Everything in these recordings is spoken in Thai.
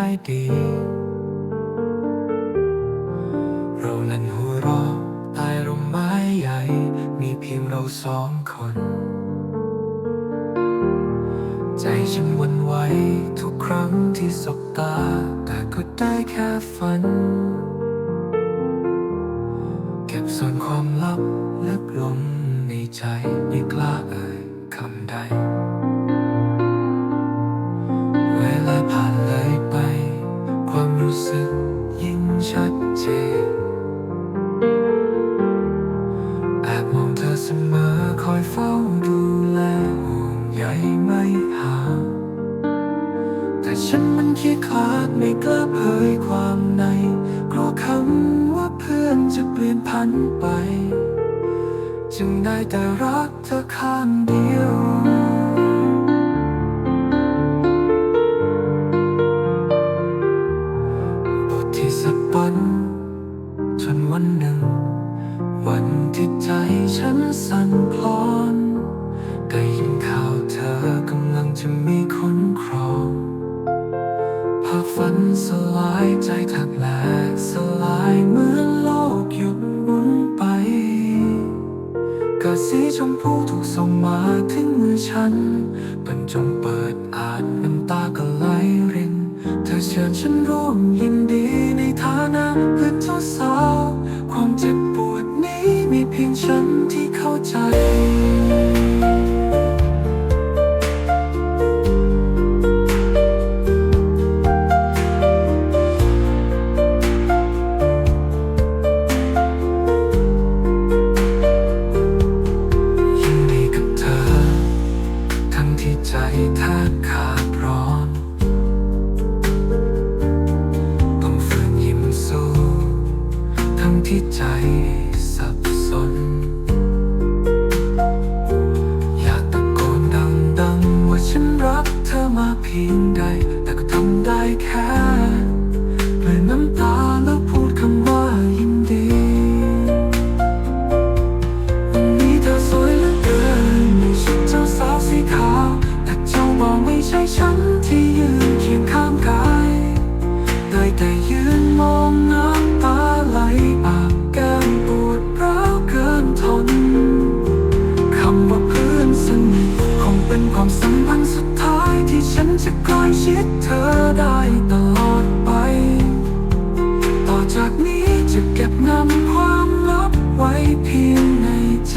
ได้ดี เรานั้นหัวเราะใต้ร่มไม้ใหญ่ มีเพียงเราสองคน ใจฉันวันไหวทุกครั้งที่สบตา แต่ก็ได้แค่ฝัน เก็บส่วนความลับลึกลงในใจไม่กล้าเอ่ ชัดเจนแอบมองเธอเสมอคอยเฝ้าดูแลห่วงใยไม่ห่างแต่ฉันมันขี้คลาดไม่กล้าเผยความในกลัวคำว่าเพื่อนจะเปลี่ยนพันไป จึงได้แต่รักเธอข้างเดียวบทที่สับปน จนวันหนึ่ง วันที่ใจฉันสั่นคลอนได้ยินข่าวเธอกำลังจะมีคนครองภาพฝันสลายใจแทบแหลกสลายเหมือนโลกหยุดหมุนไปกาสีชมพูถูกส่งมาถึงมือฉันบรรจงเปิดอ่านน้ำตาก็ไหลริน เธอเชิญฉันร่วมยินดีในฐาน พียงฉันที่เข้าใจใจแทบขาดร้อน ต้องฝืนยิ้มสู้ทั้งที่ใจ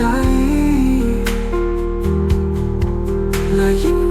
ใจและยิ่ง